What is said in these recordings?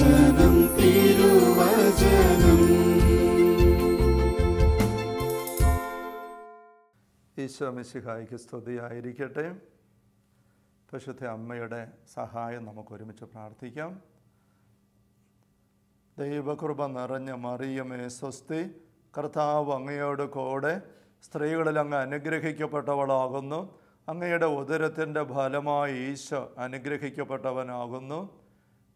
തിരുവചനം തിരുവചനം. ഈശോ സ്തുതിയായിരിക്കട്ടെ. പശുദ്ധ അമ്മയുടെ സഹായം നമുക്ക് ഒരുമിച്ച് പ്രാർത്ഥിക്കാം. ദൈവകൃപ നിറഞ്ഞ മറിയമേ സ്വസ്തി കർത്താവ് അങ്ങയോട് കൂടെ സ്ത്രീകളിൽ അങ്ങ് അനുഗ്രഹിക്കപ്പെട്ടവളാകുന്നു. അങ്ങയുടെ ഉദരത്തിന്റെ ഫലമായി ഈശോ അനുഗ്രഹിക്കപ്പെട്ടവനാകുന്നു.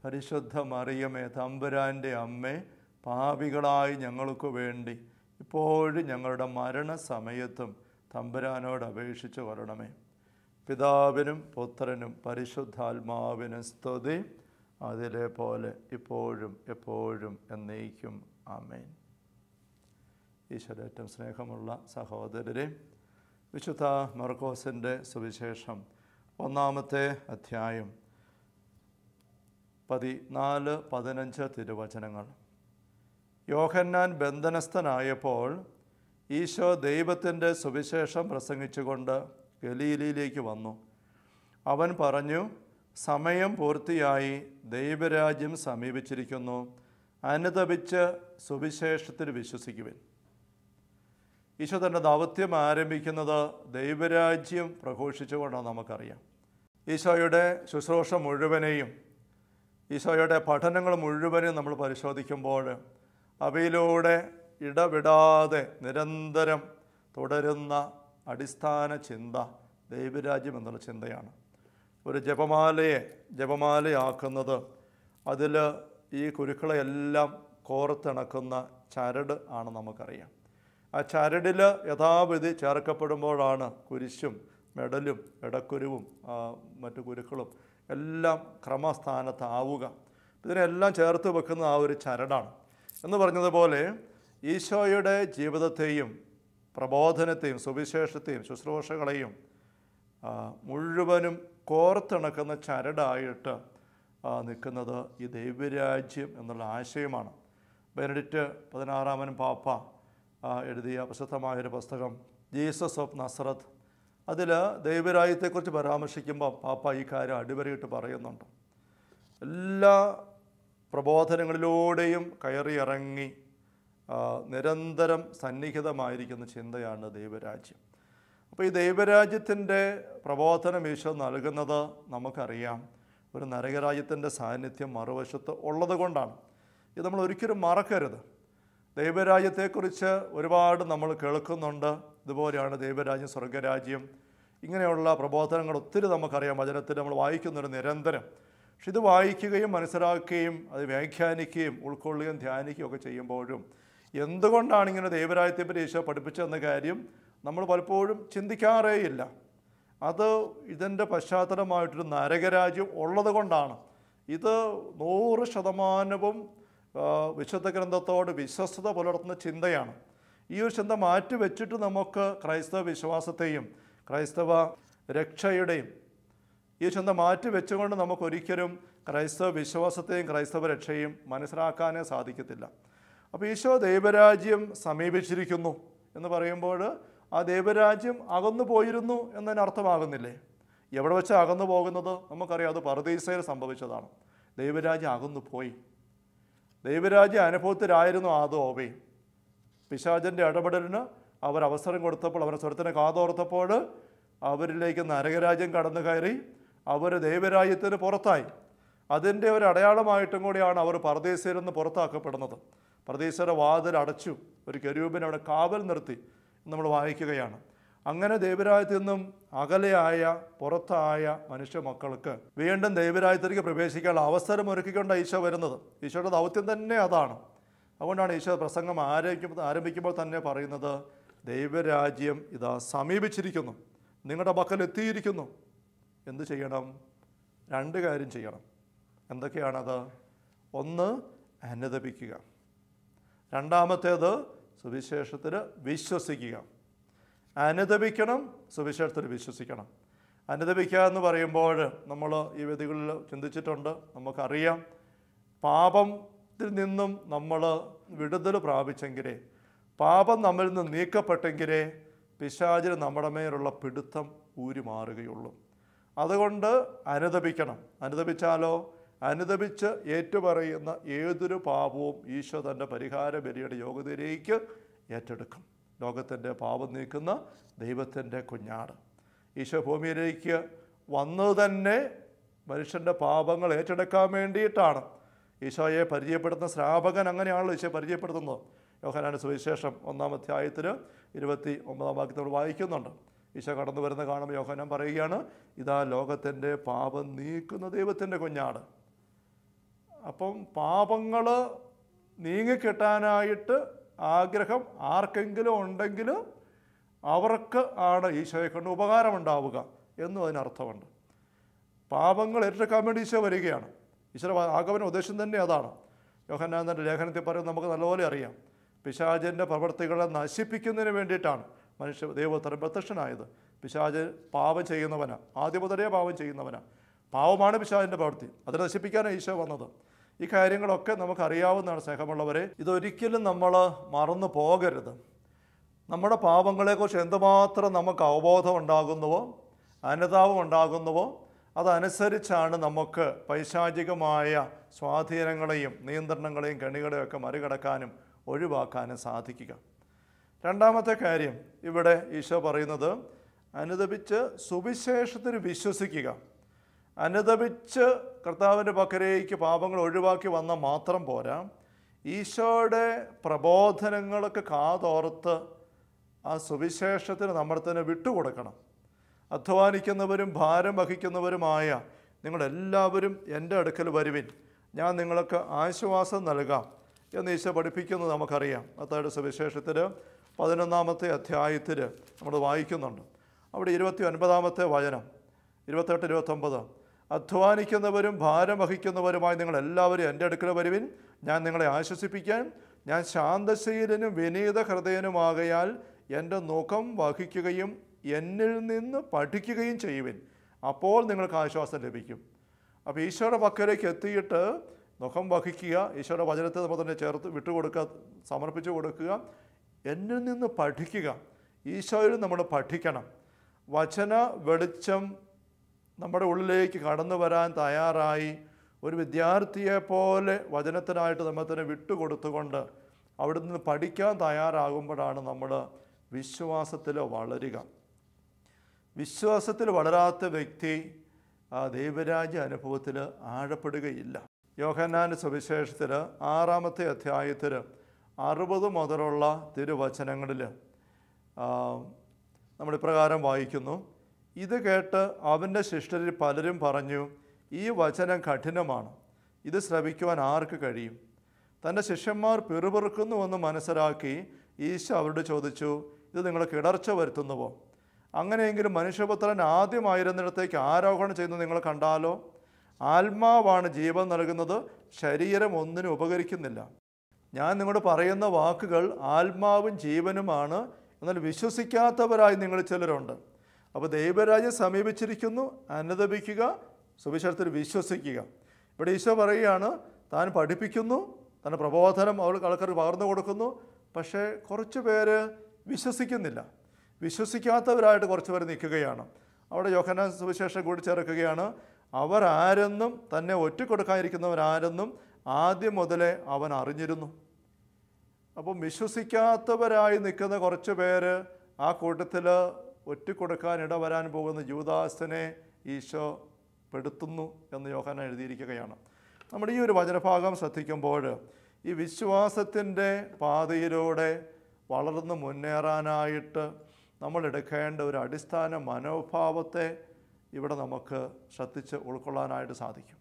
പരിശുദ്ധ മറിയമേ തമ്പുരാന്റെ അമ്മേ പാപികളായി ഞങ്ങൾക്ക് വേണ്ടി ഇപ്പോഴും ഞങ്ങളുടെ മരണസമയത്തും തമ്പുരാനോട് അപേക്ഷിച്ച് വരണമേ. പിതാവിനും പുത്രനും പരിശുദ്ധാത്മാവിനും സ്തുതി. അതിലെ ഇപ്പോഴും എപ്പോഴും എന്നേക്കും. ആമേൻ. ഈശ്വരേറ്റവും സ്നേഹമുള്ള സഹോദരരെ വിശുദ്ധ മർക്കോസിന്റെ സുവിശേഷം ഒന്നാമത്തെ അധ്യായം പതിനാല് പതിനഞ്ച് തിരുവചനങ്ങൾ. യോഹന്നാൻ ബന്ധനസ്ഥനായപ്പോൾ ഈശോ ദൈവത്തിന്റെ സുവിശേഷം പ്രസംഗിച്ചുകൊണ്ട് ഗലീലയിലേക്ക് വന്നു. അവൻ പറഞ്ഞു സമയം പൂർത്തിയായി ദൈവരാജ്യം സമീപിച്ചിരിക്കുന്നു. അനുതപിച്ച് സുവിശേഷത്തിൽ വിശ്വസിക്കുവിൻ. ഈശോ തന്റെ ദൗത്യം ആരംഭിക്കുന്നത് ദൈവരാജ്യം പ്രഘോഷിച്ചുകൊണ്ടാണ് നമുക്കറിയാം. ഈശോയുടെ ശുശ്രൂഷ മുഴുവനെയും ഈശോയുടെ പഠനങ്ങൾ മുഴുവനും നമ്മൾ പരിശോധിക്കുമ്പോൾ അവയിലൂടെ ഇടവിടാതെ നിരന്തരം തുടരുന്ന അടിസ്ഥാന ചിന്ത ദൈവരാജ്യം എന്നുള്ള ചിന്തയാണ്. ഒരു ജപമാലയെ ജപമാലയാക്കുന്നത് അതിൽ ഈ കുരുക്കളെയെല്ലാം കോർത്തിണക്കുന്ന ചരട് ആണ് നമുക്കറിയാം. ആ ചരടിൽ യഥാവിധി ചേർക്കപ്പെടുമ്പോഴാണ് കുരിശും മെഡലും ഇടക്കുരുവും മറ്റു കുരുക്കളും എല്ലാം ക്രമസ്ഥാനത്താവുക ഇതിനെല്ലാം ചേർത്ത് വെക്കുന്ന ആ ഒരു ചരടാണ്. എന്ന് പറഞ്ഞതുപോലെ ഈശോയുടെ ജീവിതത്തെയും പ്രബോധനത്തെയും സുവിശേഷത്തെയും ശുശ്രൂഷകളെയും മുഴുവനും കോർത്തിണക്കുന്ന ചരടായിട്ട് നിൽക്കുന്നത് ഈ ദൈവരാജ്യം എന്നുള്ള ആശയമാണ്. ബെനഡിറ്റ് പതിനാറാമനും പാപ്പ എഴുതിയ പ്രശസ്തമായൊരു പുസ്തകം ജീസസ് ഓഫ് നസ്രത്ത്. അതിൽ ദൈവരാജ്യത്തെക്കുറിച്ച് പരാമർശിക്കുമ്പോൾ പാപ്പ ഈ കാര്യം അടിവരയിട്ട് പറയുന്നുണ്ട്. എല്ലാ പ്രബോധനങ്ങളിലൂടെയും കയറി ഇറങ്ങി നിരന്തരം സന്നിഹിതമായിരിക്കുന്ന ചിന്തയാണ് ദൈവരാജ്യം. അപ്പോൾ ഈ ദൈവരാജ്യത്തിന്റെ പ്രബോധനം ഈശോ നൽകുന്നത് നമുക്കറിയാം. ഒരു നരകരാജ്യത്തിന്റെ സാന്നിധ്യം മറുവശത്ത് ഉള്ളത് കൊണ്ടാണ്. ഇത് നമ്മൾ ഒരിക്കലും മറക്കരുത്. ദൈവരാജ്യത്തെക്കുറിച്ച് ഒരുപാട് നമ്മൾ കേൾക്കുന്നുണ്ട്. ഇതുപോലെയാണ് ദൈവരാജ്യം സ്വർഗരാജ്യം. ഇങ്ങനെയുള്ള പ്രബോധനങ്ങൾ ഒത്തിരി നമുക്കറിയാം. വചനത്തിൽ നമ്മൾ വായിക്കുന്നൊരു നിരന്തരം. പക്ഷെ ഇത് വായിക്കുകയും മനസ്സിലാക്കുകയും അത് വ്യാഖ്യാനിക്കുകയും ഉൾക്കൊള്ളുകയും ധ്യാനിക്കുകയും ഒക്കെ ചെയ്യുമ്പോഴും എന്തുകൊണ്ടാണ് ഇങ്ങനെ ദൈവരാജ്യത്തെപ്പറ്റി ഈശോ പഠിപ്പിച്ചതെന്ന കാര്യം നമ്മൾ പലപ്പോഴും ചിന്തിക്കാറേയില്ല. അത് ഇതിന്റെ പശ്ചാത്തലമായിട്ടൊരു നരകരാജ്യം ഉള്ളത് കൊണ്ടാണ് ഇത് നൂറ് ശതമാനവും വിശുദ്ധ ഗ്രന്ഥത്തോട് വിശ്വസ്തത പുലർത്തുന്ന ചിന്തയാണ്. ഈ ഒരു ചിന്ത മാറ്റി വെച്ചിട്ട് നമുക്ക് ക്രൈസ്തവ വിശ്വാസത്തെയും ക്രൈസ്തവ രക്ഷയുടെയും ഈ ചിന്ത മാറ്റി വെച്ചുകൊണ്ട് നമുക്കൊരിക്കലും ക്രൈസ്തവ വിശ്വാസത്തെയും ക്രൈസ്തവ രക്ഷയും മനസ്സിലാക്കാനേ സാധിക്കത്തില്ല. അപ്പോൾ ഈശോ ദൈവരാജ്യം സമീപിച്ചിരിക്കുന്നു എന്ന് പറയുമ്പോൾ ആ ദൈവരാജ്യം അകന്നു പോയിരുന്നു എന്നതിന് അർത്ഥമാകുന്നില്ലേ എവിടെ വെച്ച് അകന്നു പോകുന്നത്? നമുക്കറിയാം അത് പർദീസയിൽ സംഭവിച്ചതാണ്. ദൈവരാജ്യം അകന്നു പോയി. ദൈവരാജ്യ അനുഭവത്തിലായിരുന്നു ആദോ ഓവയും പിശാചന്റെ ഇടപെടലിന് അവർ അവസരം കൊടുത്തപ്പോൾ അവരുടെ സ്വരത്തിനെ കാതോർത്തപ്പോൾ അവരിലേക്ക് നരകരാജ്യം കടന്നു കയറി അവർ ദൈവരാജ്യത്തിന് പുറത്തായി. അതിന്റെ ഒരു അടയാളമായിട്ടും കൂടിയാണ് അവർ പർദേശയിൽ നിന്ന് പുറത്താക്കപ്പെടുന്നത്. പ്രദേശയുടെ വാതിൽ അടച്ചു. ഒരു കരൂപിനെ അവിടെ കാവൽ നിർത്തി. നമ്മൾ വായിക്കുകയാണ്. അങ്ങനെ ദൈവരാജ്യത്തിൽ നിന്നും അകലെയായ പുറത്തായ മനുഷ്യ മക്കൾക്ക് വീണ്ടും ദൈവരാജ്യത്തിലേക്ക് പ്രവേശിക്കാനുള്ള അവസരം ഒരുക്കിക്കൊണ്ട് ഈശോ വരുന്നത്. ഈശോയുടെ ദൗത്യം തന്നെ അതാണ്. അതുകൊണ്ടാണ് ഈശോ പ്രസംഗം ആരംഭിക്കുമ്പോൾ ആരംഭിക്കുമ്പോൾ തന്നെ പറയുന്നത് ദൈവരാജ്യം ഇതാ സമീപിച്ചിരിക്കുന്നു. നിങ്ങളുടെ പക്കൽ എത്തിയിരിക്കുന്നു. എന്ത് ചെയ്യണം? രണ്ട് കാര്യം ചെയ്യണം. എന്തൊക്കെയാണത്? ഒന്ന് അനുദപിക്കുക. രണ്ടാമത്തേത് സുവിശേഷത്തിൽ വിശ്വസിക്കുക. അനുദപിക്കണം സുവിശേഷത്തിൽ വിശ്വസിക്കണം. അനുദപിക്കുക എന്ന് പറയുമ്പോൾ നമ്മൾ ഈ വേദികളിൽ ചിന്തിച്ചിട്ടുണ്ട് നമുക്കറിയാം. പാപത്തിൽ നിന്നും നമ്മൾ വിടുതൽ പ്രാപിച്ചെങ്കിലേ പാപം നമ്മിൽ നിന്ന് നീക്കപ്പെട്ടെങ്കിലേ പിശാചിന് നമ്മുടെ മേലുള്ള പിടുത്തം ഊരി മാറുകയുള്ളൂ. അതുകൊണ്ട് അനുദപിക്കണം. അനുദപിച്ചാലോ? അനുദപിച്ച് ഏറ്റുപറയുന്ന ഏതൊരു പാപവും ഈശോ തന്റെ പരിഹാര ബലിയുടെ യോഗ്യതയിലേക്ക് ഏറ്റെടുക്കും. ലോകത്തിന്റെ പാപം നീക്കുന്ന ദൈവത്തിന്റെ കുഞ്ഞാട്. ഈശോ ഭൂമിയിലേക്ക് വന്നത് തന്നെ മനുഷ്യന്റെ പാപങ്ങൾ ഏറ്റെടുക്കാൻ വേണ്ടിയിട്ടാണ്. ഈശോയെ പരിചയപ്പെടുത്തുന്ന ശ്രാപകൻ അങ്ങനെയാണല്ലോ ഈശോ പരിചയപ്പെടുത്തുന്നത്. യോഹനാന സുവിശേഷം ഒന്നാം അധ്യായത്തിൽ ഇരുപത്തി ഒമ്പതാം വാക്യത്തിൽ വായിക്കുന്നുണ്ട്. ഈശോ കടന്നു വരുന്ന കാണുമ്പോൾ യോഹനാൻ പറയുകയാണ് ഇതാ ലോകത്തിന്റെ പാപം നീക്കുന്ന ദൈവത്തിന്റെ കുഞ്ഞാട്. അപ്പം പാപങ്ങൾ നീങ്ങിക്കിട്ടാനായിട്ട് ആഗ്രഹം ആർക്കെങ്കിലും ഉണ്ടെങ്കിൽ അവർക്ക് ആണ് ഈശോയെ കൊണ്ട് ഉപകാരമുണ്ടാവുക എന്നും അതിനർത്ഥമുണ്ട്. പാപങ്ങൾ ഏറ്റെടുക്കാൻ വേണ്ടി ഈശോ വരികയാണ്. ഈശോ ആഗമന ഉദ്ദേശം തന്നെ അതാണ്. യോഹന്നാഥന്റെ ലേഖനത്തിൽ പറയുന്നത് നമുക്ക് നല്ലപോലെ അറിയാം. പിശാചന്റെ പ്രവർത്തികളെ നശിപ്പിക്കുന്നതിന് വേണ്ടിയിട്ടാണ് മനുഷ്യ ദൈവത്തരം പ്രത്യക്ഷനായത്. പിശാജ് പാപം ചെയ്യുന്നവനാണ് ആദ്യ മുതലേ പാപം ചെയ്യുന്നവനാണ് പാവമാണ് പിശാചിന്റെ പ്രവൃത്തി. അതിനെ നശിപ്പിക്കാനാണ് ഈശോ വന്നത്. ഈ കാര്യങ്ങളൊക്കെ നമുക്കറിയാവുന്നതാണ് സ്നേഹമുള്ളവരെ. ഇതൊരിക്കലും നമ്മൾ മറന്നു പോകരുത്. നമ്മുടെ പാപങ്ങളെക്കുറിച്ച് എന്തുമാത്രം നമുക്ക് അവബോധം ഉണ്ടാകുന്നുവോ അനുതാപം ഉണ്ടാകുന്നുവോ അതനുസരിച്ചാണ് നമുക്ക് പൈശാചികമായ സ്വാധീനങ്ങളെയും നിയന്ത്രണങ്ങളെയും കെണികളെയും ഒക്കെ മറികടക്കാനും ഒഴിവാക്കാനും സാധിക്കുക. രണ്ടാമത്തെ കാര്യം ഇവിടെ ഈശോ പറയുന്നത് അനുദപിച്ച് സുവിശേഷത്തിന് വിശ്വസിക്കുക. അനുദപിച്ച് കർത്താവിന്റെ പക്കലേക്ക് പാപങ്ങൾ ഒഴിവാക്കി വന്ന മാത്രം പോരാ. ഈശോയുടെ പ്രബോധനങ്ങളൊക്കെ കാതോർത്ത് ആ സുവിശേഷത്തിന് നമ്മൾ തന്നെ വിട്ടുകൊടുക്കണം. അധ്വാനിക്കുന്നവരും ഭാരം വഹിക്കുന്നവരുമായ നിങ്ങളെല്ലാവരും എന്റെ അടുക്കൽ വരുവിൻ. ഞാൻ നിങ്ങൾക്ക് ആശ്വാസം നൽകാം എന്ന് ഈശോ പഠിപ്പിക്കുന്നത് നമുക്കറിയാം. അത്തായുടെ സുവിശേഷത്തിൽ പതിനൊന്നാമത്തെ അധ്യായത്തിൽ നമ്മൾ വായിക്കുന്നുണ്ട്. അവിടെ ഇരുപത്തി ഒൻപതാമത്തെ വചനം ഇരുപത്തെട്ട് ഇരുപത്തൊമ്പത്. അധ്വാനിക്കുന്നവരും ഭാരം വഹിക്കുന്നവരുമായി നിങ്ങൾ എല്ലാവരും എന്റെ അടുക്കൽ വരുവിൻ. ഞാൻ നിങ്ങളെ ആശ്വസിപ്പിക്കാൻ ഞാൻ ശാന്തശീലനും വിനീത ഹൃദയനുമാകയാൽ എന്റെ മുഖം വഹിക്കുകയും എന്നിൽ നിന്ന് പഠിക്കുകയും ചെയ്യുവിൻ. അപ്പോൾ നിങ്ങൾക്ക് ആശ്വാസം ലഭിക്കും. അപ്പോൾ ഈശോയുടെ പക്കലേക്ക് എത്തിയിട്ട് മുഖം വഹിക്കുക ഈശോയുടെ വചനത്തെ നമ്മൾ തന്നെ ചേർത്ത് വിട്ടുകൊടുക്കുക സമർപ്പിച്ചു കൊടുക്കുക എന്നിൽ നിന്ന് പഠിക്കുക. ഈശോയിൽ നമ്മൾ പഠിക്കണം. വചന വെളിച്ചം നമ്മുടെ ഉള്ളിലേക്ക് കടന്നു വരാൻ തയ്യാറായി. ഒരു വിദ്യാർത്ഥിയെപ്പോലെ വചനത്തിനായിട്ട് നമ്മൾ തന്നെ വിട്ടുകൊടുത്തുകൊണ്ട് അവിടെ നിന്ന് പഠിക്കാൻ തയ്യാറാകുമ്പോഴാണ് നമ്മൾ വിശ്വാസത്തിൽ വളരുക. വിശ്വാസത്തിൽ വളരാത്ത വ്യക്തി ആ ദൈവരാജ്യ അനുഭവത്തിൽ ആഴപ്പെടുകയില്ല. യോഹന്നാന്റെ സുവിശേഷത്തിൽ ആറാമത്തെ അധ്യായത്തിൽ അറുപത് മുതലുള്ള തിരുവചനങ്ങളിൽ നമ്മൾ ഇപ്രകാരം വായിക്കുന്നു. ഇത് കേട്ട് അവന്റെ ശിഷ്ടരിൽ പലരും പറഞ്ഞു ഈ വചനം കഠിനമാണ്. ഇത് ശ്രവിക്കുവാൻ ആർക്ക് കഴിയും? തന്റെ ശിഷ്യന്മാർ പിറുപിറുക്കുന്നുവെന്ന് മനസ്സിലാക്കി ഈശോ അവരോട് ചോദിച്ചു ഇത് നിങ്ങൾ കിടർച്ച വരുത്തുന്നുവോ? അങ്ങനെയെങ്കിലും മനുഷ്യപുത്രൻ ആദ്യമായിരുന്നിടത്തേക്ക് ആരോഹണം ചെയ്യുന്നത് നിങ്ങൾ കണ്ടാലോ? ആത്മാവാണ് ജീവൻ നൽകുന്നത് ശരീരം ഒന്നിനും ഉപകരിക്കുന്നില്ല. ഞാൻ നിങ്ങളോട് പറയുന്ന വാക്കുകൾ ആത്മാവും ജീവനുമാണ് എന്നാൽ വിശ്വസിക്കാത്തവരായി നിങ്ങൾ ചിലരുണ്ട്. അപ്പോൾ ദൈവരാജ്യം സമീപിച്ചിരിക്കുന്നു അനുദപിക്കുക സുവിശേഷത്തിൽ വിശ്വസിക്കുക. ഇവിടെ ഈശോ പറയുകയാണ് താൻ പഠിപ്പിക്കുന്നു തന്റെ പ്രബോധനം അവൾ ആൾക്കാർക്ക് പകർന്നു കൊടുക്കുന്നു പക്ഷേ കുറച്ച് പേര് വിശ്വസിക്കുന്നില്ല. വിശ്വസിക്കാത്തവരായിട്ട് കുറച്ച് പേർ നിൽക്കുകയാണ്. അവിടെ യോഹനാൻ സുവിശേഷം കൂടി ചേർക്കുകയാണ് അവരാരെന്നും തന്നെ ഒറ്റക്കൊടുക്കാതിരിക്കുന്നവരാരെന്നും ആദ്യം മുതലേ അവൻ അറിഞ്ഞിരുന്നു. അപ്പം വിശ്വസിക്കാത്തവരായി നിൽക്കുന്ന കുറച്ച് പേര് ആ കൂട്ടത്തിൽ ഒറ്റക്കൊടുക്കാൻ ഇടവരാൻ പോകുന്ന യൂദാസിനെ ഈശോ പെടുത്തുന്നു എന്ന് യോഹന എഴുതിയിരിക്കുകയാണ്. നമ്മുടെ ഈ ഒരു വചനഭാഗം ശ്രദ്ധിക്കുമ്പോൾ ഈ വിശ്വാസത്തിന്റെ പാതയിലൂടെ വളർന്ന് മുന്നേറാനായിട്ട് നമ്മൾ എടുക്കേണ്ട ഒരു അടിസ്ഥാന മനോഭാവത്തെ ഇവിടെ നമുക്ക് ശ്രദ്ധിച്ച് ഉൾക്കൊള്ളാനായിട്ട് സാധിക്കും.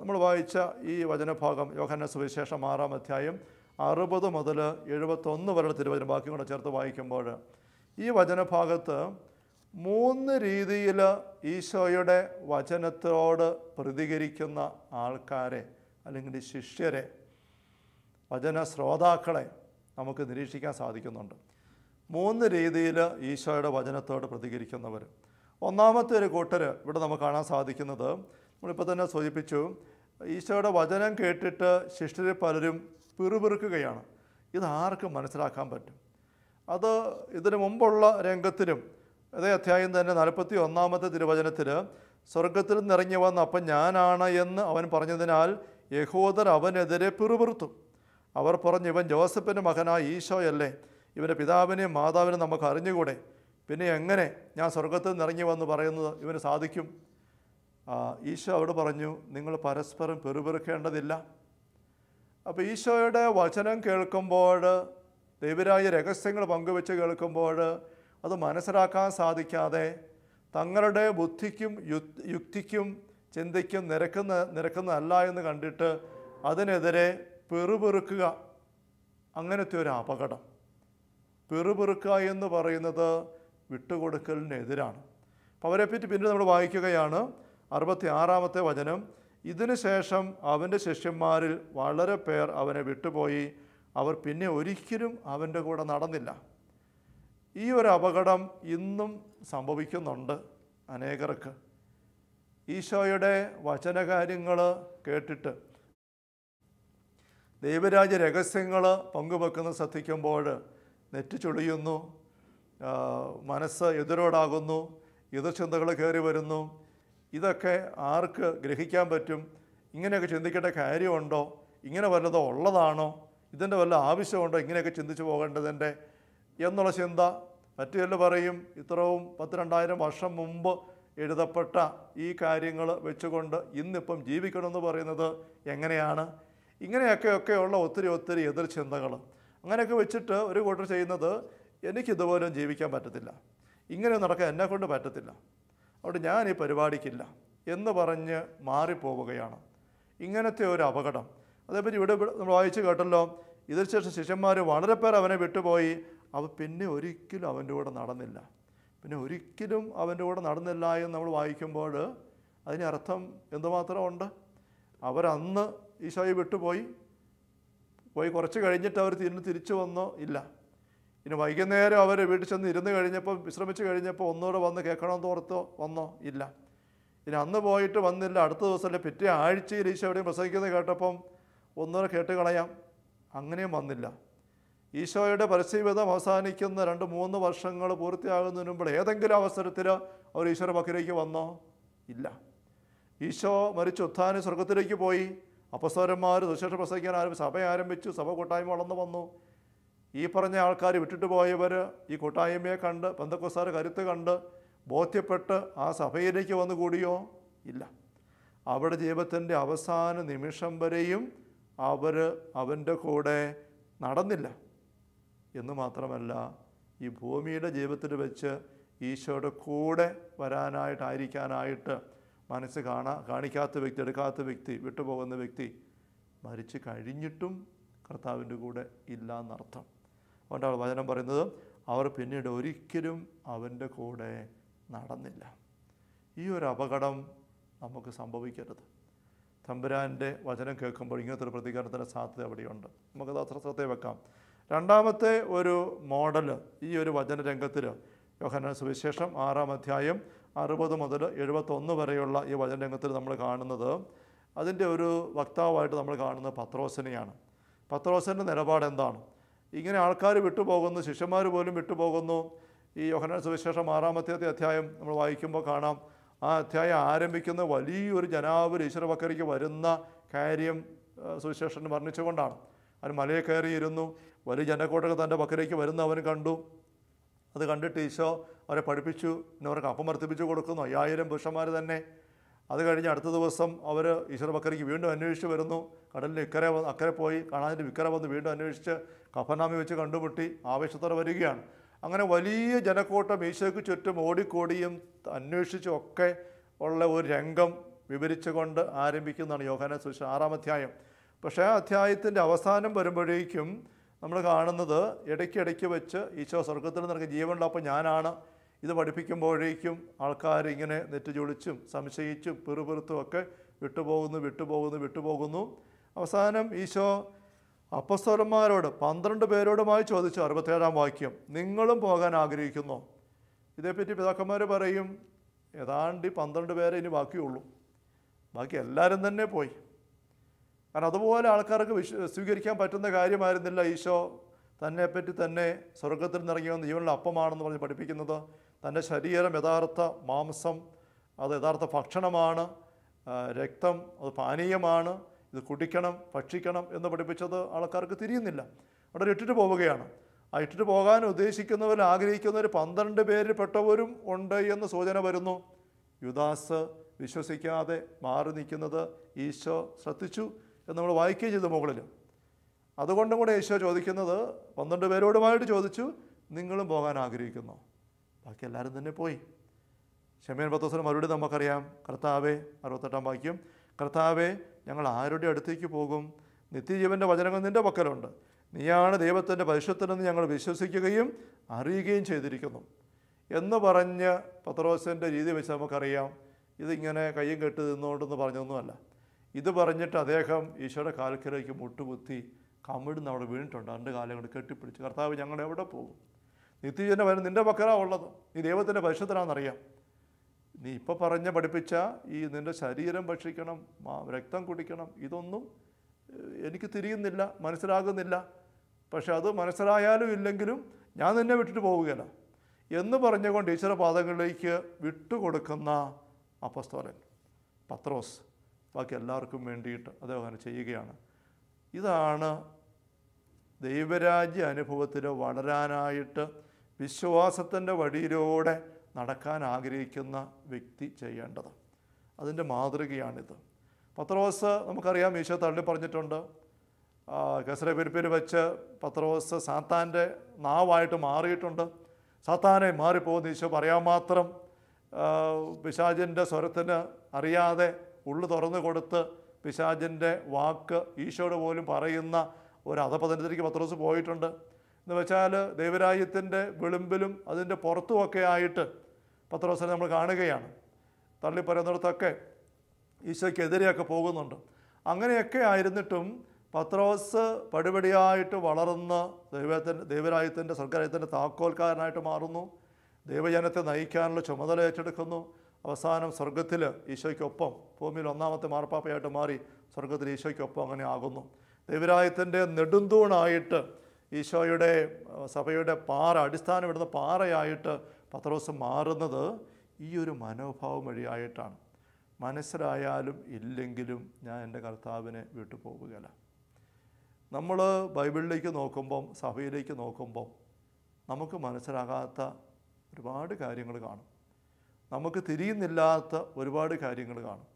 നമ്മൾ വായിച്ച ഈ വചനഭാഗം യോഹന സുവിശേഷം ആറാം അധ്യായം അറുപത് മുതൽ എഴുപത്തൊന്ന് വരെ തിരുവചനം ബാക്കി കൂടെ ചേർത്ത് വായിക്കുമ്പോൾ ഈ വചനഭാഗത്ത് മൂന്ന് രീതിയിൽ ഈശോയുടെ വചനത്തോട് പ്രതികരിക്കുന്ന ആൾക്കാരെ അല്ലെങ്കിൽ ശിഷ്യരെ വചന ശ്രോതാക്കളെ നമുക്ക് നിരീക്ഷിക്കാൻ സാധിക്കുന്നുണ്ട്. മൂന്ന് രീതിയിൽ ഈശോയുടെ വചനത്തോട് പ്രതികരിക്കുന്നവർ. ഒന്നാമത്തെ ഒരു കൂട്ടർ ഇവിടെ നമുക്ക് കാണാൻ സാധിക്കുന്നത് നമ്മളിപ്പോൾ തന്നെ സൂചിപ്പിച്ചു ഈശോയുടെ വചനം കേട്ടിട്ട് ശിഷ്യരെ പലരും പിറുപിറുക്കുകയാണ്. ഇത് ആർക്കും മനസ്സിലാക്കാൻ പറ്റും. അത് ഇതിനു മുമ്പുള്ള രംഗത്തിലും അതേ അധ്യായം തന്നെ നാൽപ്പത്തി ഒന്നാമത്തെ തിരുവചനത്തിൽ സ്വർഗത്തിൽ നിന്നിറങ്ങി വന്ന അപ്പം ഞാനാണ് എന്ന് അവൻ പറഞ്ഞതിനാൽ യഹോദർ അവനെതിരെ പിറുപിറുത്തു. അവർ പറഞ്ഞു ഇവൻ ജോസഫിന്റെ മകനായ ഈശോയല്ലേ? ഇവന്റെ പിതാവിനെയും മാതാവിനെയും നമുക്ക് അറിഞ്ഞുകൂടെ? പിന്നെ എങ്ങനെ ഞാൻ സ്വർഗത്തിൽ നിന്നിറങ്ങി വന്ന് പറയുന്നത് ഇവന് സാധിക്കും? ഈശോ അവിടെ പറഞ്ഞു നിങ്ങൾ പരസ്പരം പെറുപെറുക്കേണ്ടതില്ല. അപ്പോൾ ഈശോയുടെ വചനം കേൾക്കുമ്പോൾ ദൈവരായ രഹസ്യങ്ങൾ പങ്കുവെച്ച് കേൾക്കുമ്പോൾ അത് മനസ്സിലാക്കാൻ സാധിക്കാതെ തങ്ങളുടെ ബുദ്ധിക്കും യുക്തിക്കും ചിന്തയ്ക്കും നിരക്കുന്ന നിരക്കുന്നതല്ല എന്ന് കണ്ടിട്ട് അതിനെതിരെ പെറുപെറുക്കുക അങ്ങനത്തെ ഒരു അപകടം. പെറുപെറുക്കുക എന്ന് പറയുന്നത് വിട്ടുകൊടുക്കലിനെതിരാണ്. അപ്പോൾ അവരെപ്പറ്റി പിന്നീട് നമ്മൾ വായിക്കുകയാണ് അറുപത്തി ആറാമത്തെ വചനം. ഇതിനു ശേഷം അവന്റെ ശിഷ്യന്മാരിൽ വളരെ പേർ അവനെ വിട്ടുപോയി. അവർ പിന്നെ ഒരിക്കലും അവന്റെ കൂടെ നടന്നില്ല. ഈ ഒരു അപകടം ഇന്നും സംഭവിക്കുന്നുണ്ട് അനേകർക്ക്. ഈശോയുടെ വചനകാര്യങ്ങൾ കേട്ടിട്ട് ദൈവരാജ്യ രഹസ്യങ്ങൾ പങ്കുവെക്കുന്ന ശ്രദ്ധിക്കുമ്പോൾ നെറ്റ് ചുളിയുന്നു മനസ്സ് എതിരോടാകുന്നു എതിർചിന്തകൾ കയറി വരുന്നു. ഇതൊക്കെ ആർക്ക് ഗ്രഹിക്കാൻ പറ്റും? ഇങ്ങനെയൊക്കെ ചിന്തിക്കേണ്ട കാര്യമുണ്ടോ? ഇങ്ങനെ വല്ലതോ ഉള്ളതാണോ? ഇതിന്റെ വല്ല ആവശ്യമുണ്ടോ? ഇങ്ങനെയൊക്കെ ചിന്തിച്ചു പോകേണ്ടതിന്റെ എന്നുള്ള ചിന്ത മറ്റു ചില പറയും ഇത്രവും പത്ത് രണ്ടായിരം വർഷം മുമ്പ് എഴുതപ്പെട്ട ഈ കാര്യങ്ങൾ വെച്ചുകൊണ്ട് ഇന്നിപ്പം ജീവിക്കണമെന്ന് പറയുന്നത് എങ്ങനെയാണ്? ഇങ്ങനെയൊക്കെയൊക്കെയുള്ള ഒത്തിരി ഒത്തിരി എതിർ ചിന്തകൾ. അങ്ങനെയൊക്കെ വെച്ചിട്ട് ഒരു കൂട്ടർ ചെയ്യുന്നത് എനിക്കിതുപോലും ജീവിക്കാൻ പറ്റത്തില്ല. ഇങ്ങനെ നടക്കാൻ എന്നെക്കൊണ്ട് പറ്റത്തില്ല. അതുകൊണ്ട് ഞാൻ ഈ പരിപാടിക്കില്ല എന്ന് പറഞ്ഞ് മാറിപ്പോവുകയാണ്. ഇങ്ങനത്തെ ഒരു അപകടം. അതേപറ്റി ഇവിടെ നമ്മൾ വായിച്ച് കേട്ടല്ലോ ഇതിന് ശേഷം ശിഷ്യന്മാർ വളരെ പേർ അവനെ വിട്ടുപോയി. അവ പിന്നെ ഒരിക്കലും അവന്റെ കൂടെ നടന്നില്ല. പിന്നെ ഒരിക്കലും അവന്റെ കൂടെ നടന്നില്ല എന്ന് നമ്മൾ വായിക്കുമ്പോൾ അതിന് അർത്ഥം എന്തുമാത്രമുണ്ട്? അവരന്ന് ഈശോയെ വിട്ടുപോയി. പോയി കുറച്ച് കഴിഞ്ഞിട്ട് അവർ തിരിഞ്ഞ് തിരിച്ചു വന്നോ? ഇല്ല. ഇനി വൈകുന്നേരം അവർ വീട്ടിൽ ചെന്ന് ഇരുന്ന് കഴിഞ്ഞപ്പോൾ വിശ്രമിച്ച് കഴിഞ്ഞപ്പോൾ ഒന്നുകൂടെ വന്ന് കേൾക്കണമെന്ന് ഓർത്തോ വന്നോ? ഇല്ല. ഇനി അന്ന് പോയിട്ട് വന്നില്ല. അടുത്ത ദിവസമല്ലേ പിറ്റേ ആഴ്ചയിൽ ഈശോ എവിടെയും പ്രസംഗിക്കുന്നത് കേട്ടപ്പം ഒന്നുകൂടെ കേട്ട് കളയാം. അങ്ങനെയും വന്നില്ല. ഈശോയുടെ പരസ്യവിധം അവസാനിക്കുന്ന രണ്ട് മൂന്ന് വർഷങ്ങൾ പൂർത്തിയാകുന്നതിന് മുമ്പ് ഏതെങ്കിലും അവസരത്തിൽ അവർ ഈശോയുടെ പക്കലേക്ക് വന്നോ? ഇല്ല. ഈശോ മരിച്ച് ഉത്ഥാന സ്വർഗത്തിലേക്ക് പോയി. അപ്പസ്വരന്മാർ സുശേഷ പ്രസംഗിക്കാൻ ആരംഭിച്ചു സഭ ആരംഭിച്ചു സഭ കൂട്ടായ്മ വളർന്നു വന്നു. ഈ പറഞ്ഞ ആൾക്കാർ വിട്ടിട്ട് പോയവർ ഈ കൂട്ടായ്മയെ കണ്ട് ബന്ധക്കുസാർ കരുത്ത് കണ്ട് ബോധ്യപ്പെട്ട് ആ സഭയിലേക്ക് വന്നു കൂടിയോ? ഇല്ല. അവിടെ ജീവിതത്തിന്റെ അവസാന നിമിഷം വരെയും അവർ അവന്റെ കൂടെ നടന്നില്ല. എന്ന് മാത്രമല്ല ഈ ഭൂമിയുടെ ജീവിതത്തിൽ വെച്ച് ഈശോയുടെ കൂടെ വരാനായിട്ടായിരിക്കാനായിട്ട് മനസ്സ് കാണാ കാണിക്കാത്ത വ്യക്തി എടുക്കാത്ത വ്യക്തി വിട്ടുപോകുന്ന വ്യക്തി മരിച്ചു കഴിഞ്ഞിട്ടും കർത്താവിന്റെ കൂടെ ഇല്ല എന്നർത്ഥം. അതുകൊണ്ടാണ് വചനം പറയുന്നത് അവർ പിന്നീട് ഒരിക്കലും അവന്റെ കൂടെ നടന്നില്ല. ഈ ഒരു അപകടം നമുക്ക് സംഭവിക്കരുത്. തമ്പുരാന്റെ വചനം കേൾക്കുമ്പോൾ ഇങ്ങനത്തെ ഒരു പ്രതികരണത്തിന്റെ സാധ്യത അവിടെയുണ്ട്. നമുക്കത് ശ്രദ്ധ വെക്കാം. രണ്ടാമത്തെ ഒരു മോഡൽ ഈ ഒരു വചന രംഗത്തിൽ യോഹന സുവിശേഷം ആറാം അധ്യായം അറുപത് മുതൽ എഴുപത്തൊന്ന് വരെയുള്ള ഈ വചന രംഗത്തിൽ നമ്മൾ കാണുന്നത് അതിന്റെ ഒരു വക്താവായിട്ട് നമ്മൾ കാണുന്നത് പത്രോസിനെയാണ്. പത്രോസിന്റെ നിലപാട് എന്താണ്? ഇങ്ങനെ ആൾക്കാർ വിട്ടുപോകുന്നു ശിഷ്യന്മാർ പോലും വിട്ടുപോകുന്നു. ഈ യോഹന സുവിശേഷം ആറാമത്തെ അധ്യായം നമ്മൾ വായിക്കുമ്പോൾ കാണാം. ആ അധ്യായം ആരംഭിക്കുന്ന വലിയൊരു ജനാവർ ഈശ്വരപക്കരിക്ക് വരുന്ന കാര്യം സുവിശേഷൻ വർണിച്ചുകൊണ്ടാണ്. അവൻ മലയെ കയറിയിരുന്നു. വലിയ ജനക്കൂട്ടൊക്കെ തന്റെ വക്കരയ്ക്ക് വരുന്ന അവൻ കണ്ടു. അത് കണ്ടിട്ട് ഈശോ അവരെ പഠിപ്പിച്ചു. പിന്നെ അവർക്ക് അപ്പം വർദ്ധിപ്പിച്ചു കൊടുക്കുന്നു. അയ്യായിരം പുരുഷന്മാർ തന്നെ. അത് കഴിഞ്ഞ് അടുത്ത ദിവസം അവർ ഈശ്വര ബക്കരയ്ക്ക് വീണ്ടും അന്വേഷിച്ച് വരുന്നു. കടലിൽ ഇക്കരെ അക്കരെ പോയി. കാണാതിന്റെ വിക്കര വന്ന് വീണ്ടും അന്വേഷിച്ച് കഫനാമി വെച്ച് കണ്ടുമുട്ടി ആവേശത്തോടെ വരികയാണ്. അങ്ങനെ വലിയ ജനക്കൂട്ടം ഈശോയ്ക്ക് ചുറ്റും ഓടിക്കോടിയും അന്വേഷിച്ചും ഒക്കെ ഉള്ള ഒരു രംഗം വിവരിച്ചുകൊണ്ട് ആരംഭിക്കുന്നതാണ് യോഹാന സുശ ആറാം അധ്യായം. പക്ഷേ ആ അധ്യായത്തിന്റെ അവസാനം വരുമ്പോഴേക്കും നമ്മൾ കാണുന്നത് ഇടയ്ക്കിടയ്ക്ക് വെച്ച് ഈശോ സ്വർഗത്തിൽ നിനക്ക് ജീവനുള്ളപ്പോൾ ഞാനാണ്. ഇത് പഠിപ്പിക്കുമ്പോഴേക്കും ആൾക്കാർ ഇങ്ങനെ നെറ്റ് ചൊളിച്ചും സംശയിച്ചും പിറുപിറുത്തും ഒക്കെ വിട്ടുപോകുന്നു വിട്ടുപോകുന്നു വിട്ടുപോകുന്നു. അവസാനം ഈശോ അപ്പസ്വരന്മാരോട് പന്ത്രണ്ട് പേരോടുമായി ചോദിച്ചു അറുപത്തേഴാം വാക്യം നിങ്ങളും പോകാൻ ആഗ്രഹിക്കുന്നു. ഇതേപ്പറ്റി പിതാക്കന്മാർ പറയും ഏതാണ്ട് പന്ത്രണ്ട് പേരെ ഇനി ബാക്കിയുള്ളൂ. ബാക്കി എല്ലാവരും തന്നെ പോയി. കാരണം അതുപോലെ ആൾക്കാർക്ക് വിശ്വ സ്വീകരിക്കാൻ പറ്റുന്ന കാര്യമായിരുന്നില്ല ഈശോ തന്നെപ്പറ്റി തന്നെ സ്വർഗത്തിൽ നിന്നിറങ്ങി വന്ന ജീവനുള്ള അപ്പമാണെന്ന് പറഞ്ഞ് പഠിപ്പിക്കുന്നത്. തന്റെ ശരീരം യഥാർത്ഥ മാംസം അത് യഥാർത്ഥ ഭക്ഷണമാണ് രക്തം അത് പാനീയമാണ്. ഇത് കുടിക്കണം ഭക്ഷിക്കണം എന്ന് പഠിപ്പിച്ചത് ആൾക്കാർക്ക് തിരിയുന്നില്ല. അവിടെ ഇട്ടിട്ട് പോവുകയാണ്. ആ ഇട്ടിട്ട് പോകാൻ ഉദ്ദേശിക്കുന്നവർ ആഗ്രഹിക്കുന്നവർ പന്ത്രണ്ട് പേരിൽ പെട്ടവരും ഉണ്ട് എന്ന് സൂചന വരുന്നു. യുദാസ് വിശ്വസിക്കാതെ മാറി നിൽക്കുന്നത് ഈശോ ശ്രദ്ധിച്ചു എന്ന് നമ്മൾ വായിക്കുകയും ചെയ്തു മുകളിൽ. അതുകൊണ്ടും കൂടെ ഈശോ ചോദിക്കുന്നത് പന്ത്രണ്ട് പേരോടുമായിട്ട് ചോദിച്ചു നിങ്ങളും പോകാൻ ആഗ്രഹിക്കുന്നു. ബാക്കി എല്ലാവരും തന്നെ പോയി. ഷമീൻ പത്തോസിന് മറുപടി നമുക്കറിയാം. കർത്താവേ അറുപത്തെട്ടാം വാക്യം. കർത്താവെ ഞങ്ങൾ ആരുടെ അടുത്തേക്ക് പോകും? നിത്യജീവന്റെ വചനങ്ങൾ നിന്റെ പക്കലുണ്ട്. നീയാണ് ദൈവത്തിന്റെ പരിശുദ്ധനെന്ന് ഞങ്ങൾ വിശ്വസിക്കുകയും അറിയുകയും ചെയ്തിരിക്കുന്നു. എന്ന് പറഞ്ഞ് പത്രോസിന്റെ രീതി വെച്ച് നമുക്കറിയാം. ഇതിങ്ങനെ കയ്യും കെട്ടി നിന്നുകൊണ്ടെന്ന് പറഞ്ഞൊന്നുമല്ല ഇത് പറഞ്ഞിട്ട് അദ്ദേഹം ഈശോയുടെ കാൽക്കലേക്ക് മുട്ടുകുത്തി കമിഴ്ന്ന് അവിടെ വീണിട്ടുണ്ട്. രണ്ട് കാലം കൊണ്ട് കെട്ടിപ്പിടിച്ച്. കർത്താവ് ഞങ്ങൾ എവിടെ പോകും? നിത്യജന വരും നിന്റെ പക്കലാണ് ഉള്ളത്. നീ ദൈവത്തിന്റെ പരിശുദ്ധനാണെന്നറിയാം. നീ ഇപ്പോൾ പറഞ്ഞ പഠിപ്പിച്ച ഈ നിന്റെ ശരീരം ഭക്ഷിക്കണം രക്തം കുടിക്കണം ഇതൊന്നും എനിക്ക് തിരിയുന്നില്ല മനസ്സിലാകുന്നില്ല. പക്ഷെ അത് മനസ്സിലായാലും ഇല്ലെങ്കിലും ഞാൻ നിന്നെ വിട്ടിട്ട് പോവുകയില്ല. എന്ന് പറഞ്ഞുകൊണ്ട് ഈശ്വര പാദങ്ങളിലേക്ക് വിട്ടുകൊടുക്കുന്ന അപ്പസ്തോലൻ പത്രോസ് ബാക്കി എല്ലാവർക്കും വേണ്ടിയിട്ട് അദ്ദേഹം അങ്ങനെ ചെയ്യുകയാണ്. ഇതാണ് ദൈവരാജ്യ അനുഭവത്തിൽ വളരാനായിട്ട് വിശ്വാസത്തിന്റെ വഴിയിലൂടെ നടക്കാൻ ആഗ്രഹിക്കുന്ന വ്യക്തി ചെയ്യേണ്ടത്. അതിന്റെ മാതൃകയാണിത്. പത്രോസ് നമുക്കറിയാം ഈശോ തള്ളി പറഞ്ഞിട്ടുണ്ട് കസര പെരുപ്പിൽ വെച്ച് പത്രോസ് സാത്താന്റെ നാവായിട്ട് മാറിയിട്ടുണ്ട്. സാത്താനെ മാറിപ്പോകുന്ന ഈശോ പറയാൻ മാത്രം പിശാചിന്റെ സ്വരത്തിന് അറിയാതെ ഉള്ളു തുറന്നു കൊടുത്ത് പിശാചിന്റെ വാക്ക് ഈശോയോട് പോലും പറയുന്ന ഒരു അധപതനത്തിലേക്ക് പത്രോസ് പോയിട്ടുണ്ട്. എന്ന് വെച്ചാൽ ദൈവരാജ്യത്തിന്റെ വിളിമ്പിലും അതിന്റെ പുറത്തുമൊക്കെ ആയിട്ട് പത്രോസിനെ നമ്മൾ കാണുകയാണ്. തള്ളിപ്പറയുന്നിടത്തൊക്കെ ഈശോയ്ക്കെതിരെയൊക്കെ പോകുന്നുണ്ട്. അങ്ങനെയൊക്കെ ആയിരുന്നിട്ടും പത്രോസ് പടിപടിയായിട്ട് വളർന്ന് ദൈവത്തിന്റെ ദൈവരാജ്യത്തിന്റെ സ്വർഗരാജ്യത്തിന്റെ താക്കോൽക്കാരനായിട്ട് മാറുന്നു. ദൈവജനത്തെ നയിക്കാനുള്ള ചുമതല ഏറ്റെടുക്കുന്നു. അവസാനം സ്വർഗത്തിൽ ഈശോയ്ക്കൊപ്പം ഭൂമിയിൽ ഒന്നാമത്തെ മാർപ്പാപ്പയായിട്ട് മാറി സ്വർഗത്തിൽ ഈശോയ്ക്കൊപ്പം അങ്ങനെ ആകുന്നു. ദൈവരാജ്യത്തിന്റെ നെടുന്തൂണായിട്ട് ഈശോയുടെ സഭയുടെ പാറ അടിസ്ഥാനമിടുന്ന പാറയായിട്ട് പത്രോസ് മാറുന്നത് ഈ ഒരു മനോഭാവം വഴിയായിട്ടാണ്. മനസ്സിലായാലും ഇല്ലെങ്കിലും ഞാൻ എന്റെ കർത്താവിനെ വിട്ടു പോവുകയില്ല. നമ്മൾ ബൈബിളിലേക്ക് നോക്കുമ്പം സഭയിലേക്ക് നോക്കുമ്പം നമുക്ക് മനസ്സിലാകാത്ത ഒരുപാട് കാര്യങ്ങൾ കാണും. നമുക്ക് തിരിയുന്നില്ലാത്ത ഒരുപാട് കാര്യങ്ങൾ കാണും.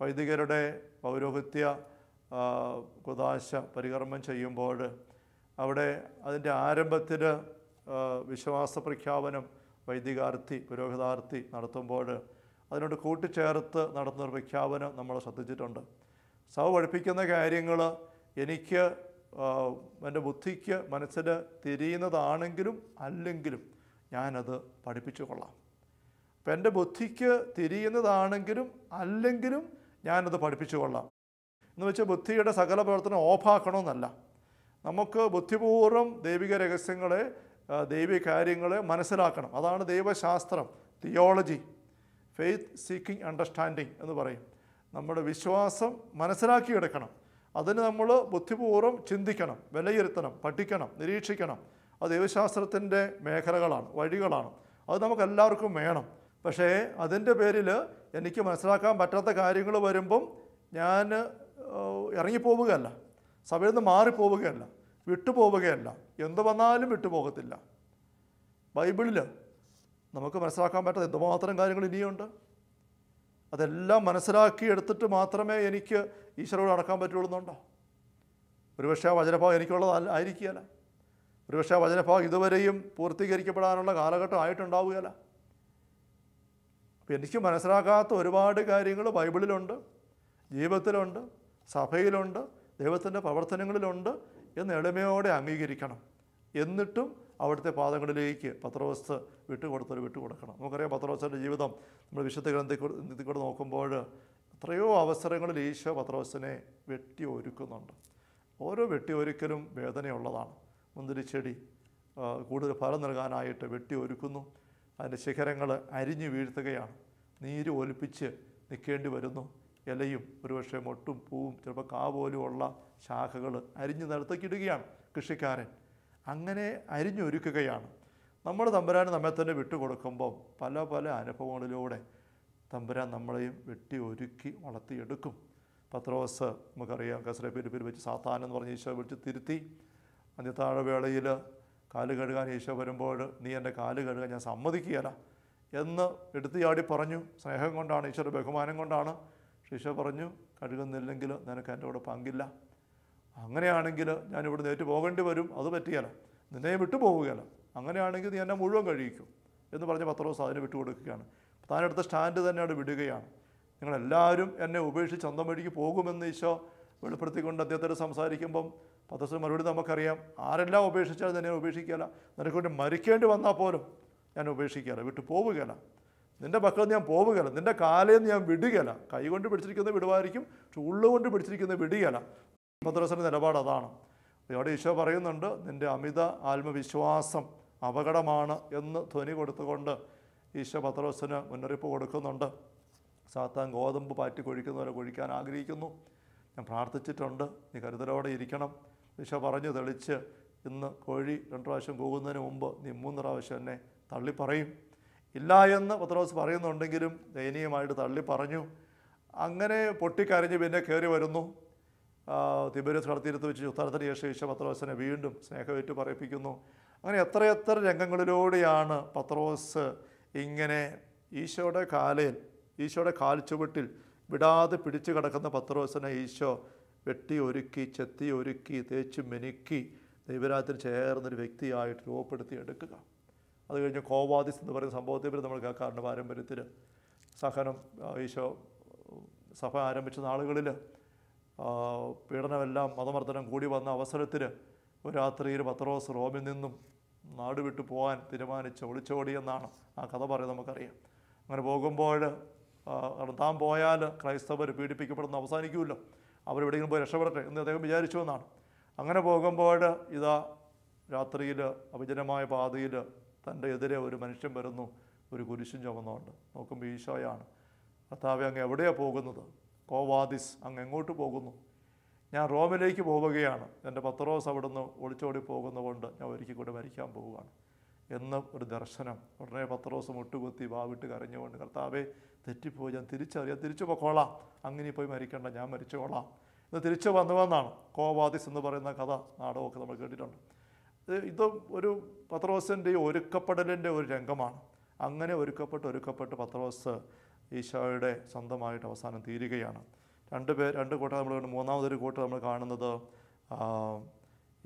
വൈദികരുടെ പൗരോഹിത്യ കുദാശ പരികർമ്മം ചെയ്യുമ്പോൾ അവിടെ അതിന്റെ ആരംഭത്തിൽ വിശ്വാസ പ്രഖ്യാപനം വൈദികാർത്ഥി പുരോഹിതാർത്ഥി നടത്തുമ്പോൾ അതിനോട് കൂട്ടിച്ചേർത്ത് നടത്തുന്ന ഒരു പ്രഖ്യാപനം നമ്മൾ ശ്രദ്ധിച്ചിട്ടുണ്ട്. സഭ പഠിപ്പിക്കുന്ന കാര്യങ്ങൾ എനിക്ക് എന്റെ ബുദ്ധിക്ക് മനസ്സിൽ തിരിയുന്നതാണെങ്കിലും അല്ലെങ്കിലും ഞാനത് പഠിപ്പിച്ചു കൊള്ളാം അപ്പം എന്റെ ബുദ്ധിക്ക് തിരിയുന്നതാണെങ്കിലും അല്ലെങ്കിലും ഞാനത് പഠിപ്പിച്ചു കൊള്ളാം എന്ന് വെച്ചാൽ ബുദ്ധിയുടെ സകല പ്രവർത്തനം ഓഫാക്കണമെന്നല്ല. നമുക്ക് ബുദ്ധിപൂർവം ദൈവിക രഹസ്യങ്ങളെ ദൈവിക കാര്യങ്ങളെ മനസ്സിലാക്കണം. അതാണ് ദൈവശാസ്ത്രം. തിയോളജി ഫെയ്ത്ത് സീക്കിംഗ് അണ്ടർസ്റ്റാൻഡിങ് എന്ന് പറയും. നമ്മുടെ വിശ്വാസം മനസ്സിലാക്കിയെടുക്കണം. അതിന് നമ്മൾ ബുദ്ധിപൂർവം ചിന്തിക്കണം വിലയിരുത്തണം പഠിക്കണം നിരീക്ഷിക്കണം. അത് ദൈവശാസ്ത്രത്തിന്റെ മേഖലകളാണ് വഴികളാണ്. അത് നമുക്കെല്ലാവർക്കും വേണം. പക്ഷേ അതിന്റെ പേരിൽ എനിക്ക് മനസ്സിലാക്കാൻ പറ്റാത്ത കാര്യങ്ങൾ വരുമ്പം ഞാൻ ഇറങ്ങിപ്പോവുകയല്ല. സഭയിൽ നിന്ന് മാറിപ്പോവുകയല്ല. വിട്ടുപോവുകയല്ല. എന്തു വന്നാലും വിട്ടുപോകത്തില്ല. ബൈബിളിൽ നമുക്ക് മനസ്സിലാക്കാൻ പറ്റാത്ത എന്തുമാത്രം കാര്യങ്ങൾ ഇനിയുണ്ട്. അതെല്ലാം മനസ്സിലാക്കി എടുത്തിട്ട് മാത്രമേ എനിക്ക് ഈശ്വരോട് അടക്കാൻ പറ്റുള്ളൂ എന്നുണ്ടോ ഒരുപക്ഷെ ആ വചനഭാഗം എനിക്കുള്ളത് ആയിരിക്കുകയല്ല. ഒരുപക്ഷെ ആ വചനഭാവം ഇതുവരെയും പൂർത്തീകരിക്കപ്പെടാനുള്ള കാലഘട്ടം ആയിട്ടുണ്ടാവുകയല്ല. അപ്പോൾ എനിക്ക് മനസ്സിലാക്കാത്ത ഒരുപാട് കാര്യങ്ങൾ ബൈബിളിലുണ്ട് ജീവിതത്തിലുണ്ട് സഭയിലുണ്ട് ദൈവത്തിന്റെ പ്രവർത്തനങ്ങളിലുണ്ട് എന്ന് എളിമയോടെ അംഗീകരിക്കണം. എന്നിട്ടും അവിടുത്തെ പാദങ്ങളിലേക്ക് പത്രോസ് വിട്ടുകൊടുത്തൊരു വിട്ടുകൊടുക്കണം. നമുക്കറിയാം പത്രോസിന്റെ ജീവിതം നമ്മൾ വിശുദ്ധ ഗ്രന്ഥത്തിൽ കൂടെ നോക്കുമ്പോൾ എത്രയോ അവസരങ്ങളിൽ ഈശോ പത്രോസിനെ വെട്ടി ഒരുക്കുന്നുണ്ട്. ഓരോ വെട്ടി ഒരുക്കലും വേദനയുള്ളതാണ്. മുന്തിരിച്ചെടി കൂടുതൽ ഫലം നൽകാനായിട്ട് വെട്ടി ഒരുക്കുന്നു. അതിന്റെ ശിഖരങ്ങൾ അരിഞ്ഞു വീഴ്ത്തുകയാണ്. നീര് ഒലിപ്പിച്ച് നിൽക്കേണ്ടി വരുന്നു. ഇലയും ഒരുപക്ഷെ മൊട്ടും പൂവും ചിലപ്പോൾ കാ പോലുമുള്ള ശാഖകൾ അരിഞ്ഞ് നിലത്തേക്ക് കൃഷിക്കാരൻ. അങ്ങനെ അരിഞ്ഞൊരുക്കുകയാണ് നമ്മൾ തമ്പുരാൻ നമ്മെ തന്നെ വിട്ടുകൊടുക്കുമ്പോൾ പല പല അനുഭവങ്ങളിലൂടെ തമ്പുരാൻ നമ്മളെയും വെട്ടി ഒരുക്കി വളർത്തിയെടുക്കും. പത്രോസ് നമുക്കറിയാം കസരെ പേര് വെച്ച് സാത്താൻ എന്ന് പറഞ്ഞ് ഈശോ വിളിച്ച് തിരുത്തി. അന്യത്താഴവേളയിൽ കാൽ കഴുകാൻ ഈശോ വരുമ്പോൾ നീ എന്റെ കാൽ കഴുകാൻ ഞാൻ സമ്മതിക്കുകയല്ല എന്ന് എടുത്തു ചാടി പറഞ്ഞു. സ്നേഹം കൊണ്ടാണ് ഈശോയുടെ ബഹുമാനം കൊണ്ടാണ്. പക്ഷേ ഈശോ പറഞ്ഞു കഴുകുന്നില്ലെങ്കിൽ നിനക്ക് എന്റെ കൂടെ പങ്കില്ല. അങ്ങനെയാണെങ്കിൽ ഞാൻ ഇവിടെ നേരിട്ട് പോകേണ്ടി വരും അത് പറ്റിയല്ല. നിന്നെ വിട്ടു പോവുകയല്ല. അങ്ങനെയാണെങ്കിൽ നീ എന്നെ മുഴുവൻ കഴിയിക്കും എന്ന് പറഞ്ഞ് പത്രോസ് അതിന് വിട്ടുകൊടുക്കുകയാണ് താനെടുത്ത സ്റ്റാൻഡ് തന്നെയാണ് വിടുകയാണ്. നിങ്ങളെല്ലാവരും എന്നെ ഉപേക്ഷിച്ച് സ്വന്തം വഴിക്ക് പോകുമെന്ന് ഈശോ വെളിപ്പെടുത്തിക്കൊണ്ട് അദ്ദേഹത്തോട് സംസാരിക്കുമ്പം പത്രത്തിന് മറുപടി നമുക്കറിയാം. ആരെല്ലാം ഉപേക്ഷിച്ചാൽ നിന്നെ ഉപേക്ഷിക്കുകയില്ല. നിനക്ക് വേണ്ടി മരിക്കേണ്ടി വന്നാൽ പോലും ഞാൻ ഉപേക്ഷിക്കുകയില്ല. വിട്ടു പോവുകയല്ല. നിന്റെ പക്കൽ ഞാൻ പോവുകയല്ല. നിന്റെ കാലയിൽ ഞാൻ വിടുകയില്ല. കൈകൊണ്ട് പിടിച്ചിരിക്കുന്നത് വിടുവായിരിക്കും പക്ഷെ ഉള്ളുകൊണ്ട് പിടിച്ചിരിക്കുന്നത് വിടുകയില്ല. പത്രോസിന്റെ നിലപാട് അതാണ്. ഇവിടെ ഈശോ പറയുന്നുണ്ട് നിന്റെ അമിത ആത്മവിശ്വാസം അപകടമാണ് എന്ന് ധ്വനി കൊടുത്തുകൊണ്ട് ഈശോ പത്രോസിന് മുന്നറിയിപ്പ് കൊടുക്കുന്നുണ്ട്. സാത്താൻ ഗോതമ്പ് പാറ്റി കൊഴിക്കുന്നവരെ കൊഴിക്കാൻ ആഗ്രഹിക്കുന്നു. ഞാൻ പ്രാർത്ഥിച്ചിട്ടുണ്ട് നീ കരുതലോടെ ഇരിക്കണം. ഈശോ പറഞ്ഞു തെളിച്ച് ഇന്ന് കോഴി രണ്ട് പ്രാവശ്യം പോകുന്നതിന് മുമ്പ് നീ മൂന്ന് പ്രാവശ്യം എന്നെ തള്ളി പറയും ഇല്ല എന്ന് പത്രോസ് പറയുന്നുണ്ടെങ്കിലും ദയനീയമായിട്ട് തള്ളി പറഞ്ഞു അങ്ങനെ പൊട്ടിക്കരഞ്ഞ് പിന്നെ കയറി വരുന്നു. തിബരിയസ് കടത്തിരുത്ത് വെച്ച് ഉത്തരത്തിന് ശേഷം പത്രോസിനെ വീണ്ടും സ്നേഹമേറ്റ് പറയിപ്പിക്കുന്നു. അങ്ങനെ എത്രയെത്ര രംഗങ്ങളിലൂടെയാണ് പത്രോസ് ഇങ്ങനെ ഈശോയുടെ കാലയിൽ ഈശോയുടെ കാൽ ചുവട്ടിൽ വിടാതെ പിടിച്ചു കിടക്കുന്ന പത്രോസിനെ ഈശോ വെട്ടി ഒരുക്കി ചെത്തി ഒരുക്കി തേച്ച് മെനുക്കി ദൈവരാജ്യത്തിന് ചേർന്നൊരു വ്യക്തിയായിട്ട് രൂപപ്പെടുത്തി എടുക്കുക. അത് കഴിഞ്ഞ് കോവാദിസ് എന്ന് പറയുന്ന സംഭവത്തെ പറ്റി നമ്മൾ കേൾക്കാറുണ്ട് പാരമ്പര്യത്തിൽ. സഹനം ഈശോ സഭ ആരംഭിച്ച നാളുകളിൽ പീഡനമെല്ലാം മതമർദ്ദനം കൂടി വന്ന അവസരത്തിൽ രാത്രിയിൽ പത്രോസ് റോമിൽ നിന്നും നാട് വിട്ടു പോകാൻ തീരുമാനിച്ച് ഒളിച്ചോടിയെന്നാണ് ആ കഥ പറയുന്നത് നമുക്കറിയാം. അങ്ങനെ പോകുമ്പോൾ താൻ പോയാൽ ക്രൈസ്തവർ പീഡിപ്പിക്കപ്പെടുന്ന അവസാനിക്കുമല്ലോ അവരെവിടെയെങ്കിലും പോയി രക്ഷപ്പെടട്ടെ എന്ന് അദ്ദേഹം വിചാരിച്ചു എന്നാണ്. അങ്ങനെ പോകുമ്പോൾ ഇതാ രാത്രിയിൽ അഭിജനമായ പാതയിൽ തന്റെ എതിരെ ഒരു മനുഷ്യൻ വരുന്നു ഒരു കുരിശും ചുമന്നുകൊണ്ട്. നോക്കുമ്പോൾ ഈശോയാണ്. കർത്താവ് അങ്ങ് എവിടെയാണ് പോകുന്നത്? കോവാദിസ് അങ്ങ് എങ്ങോട്ട് പോകുന്നു? ഞാൻ റോമിലേക്ക് പോവുകയാണ് എന്റെ പത്രോസ് അവിടുന്ന് ഒളിച്ചോടി പോകുന്നതുകൊണ്ട് ഞാൻ ഒരിക്കൽ കൂടെ മരിക്കാൻ പോവുകയാണ്. എന്ന് ഒരു ദർശനം ഉടനെ പത്രോസ് മുട്ടുകുത്തി വാവിട്ട് കരഞ്ഞുകൊണ്ട് കർത്താവെ തെറ്റിപ്പോയി. ഞാൻ തിരിച്ചറിയാം. തിരിച്ചു പൊക്കോളാം അങ്ങനെ പോയി മരിക്കണ്ട. ഞാൻ മരിച്ചുകൊള്ളാം ഇത് തിരിച്ചു വന്നുവെന്നാണ് കോവാദിസ് എന്ന് പറയുന്ന കഥ നാടകമൊക്കെ നമ്മൾ കേട്ടിട്ടുണ്ട്. ഇത് ഒരു പത്രോസിന്റെ ഒരുക്കപ്പെടലിന്റെ ഒരു രംഗമാണ്. അങ്ങനെ ഒരുക്കപ്പെട്ട് ഒരുക്കപ്പെട്ട് പത്രോസ് ഈശോയുടെ സ്വന്തമായിട്ട് അവസാനം തീരുകയാണ്. രണ്ട് പേർ രണ്ട് കൂട്ടം നമ്മൾ. മൂന്നാമതൊരു കൂട്ടം നമ്മൾ കാണുന്നത്